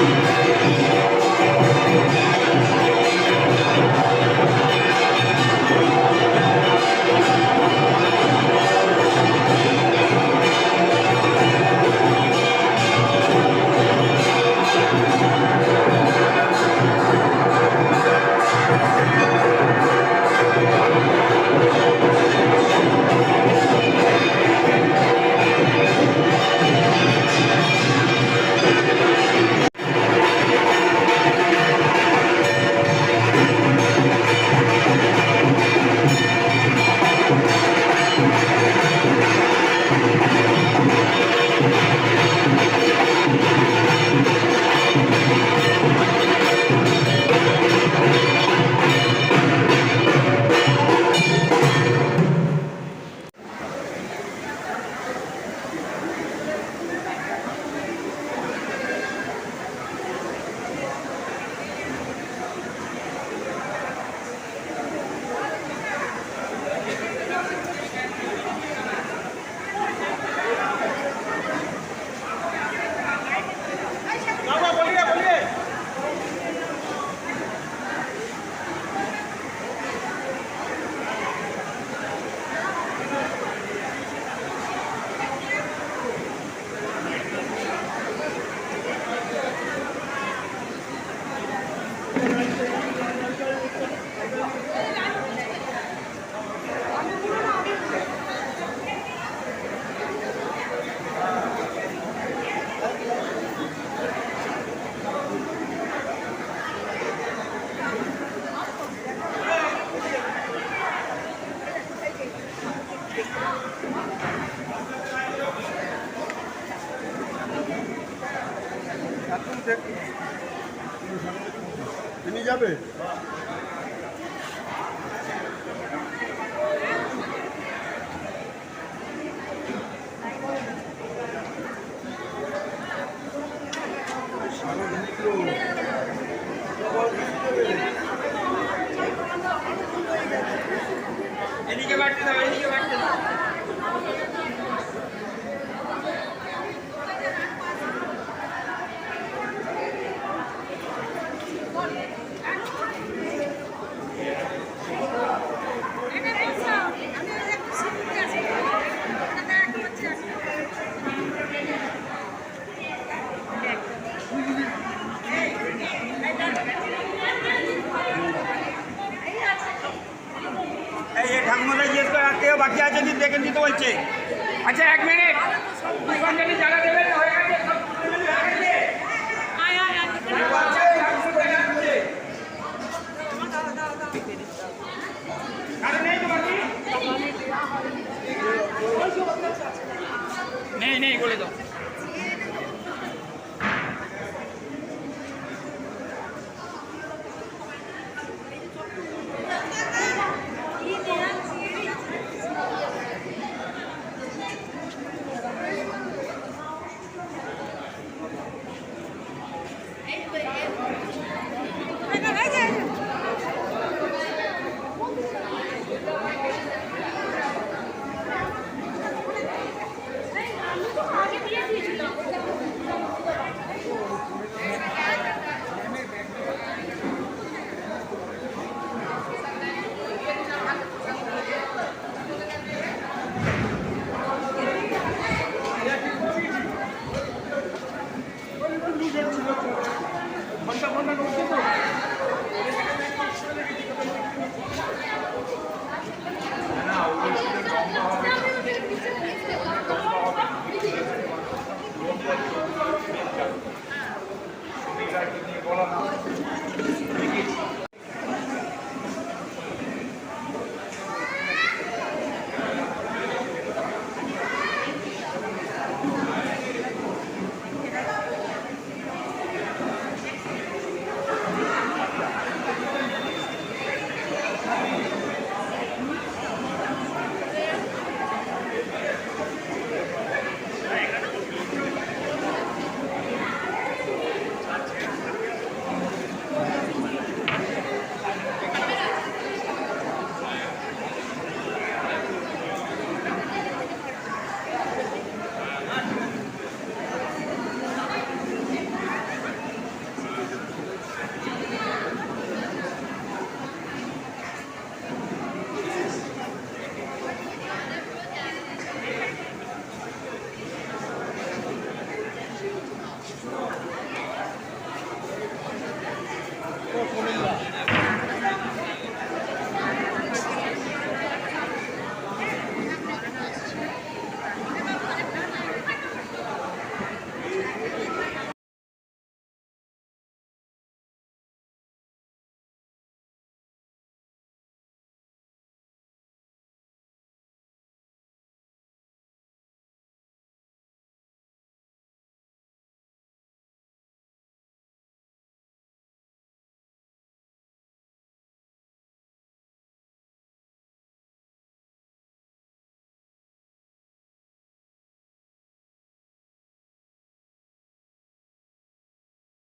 Música তিনি যাবে? এদিকে বাড়তে দাও বাকি আছে দেখে নিতে বলছে। আচ্ছা এক মিনিট। যারা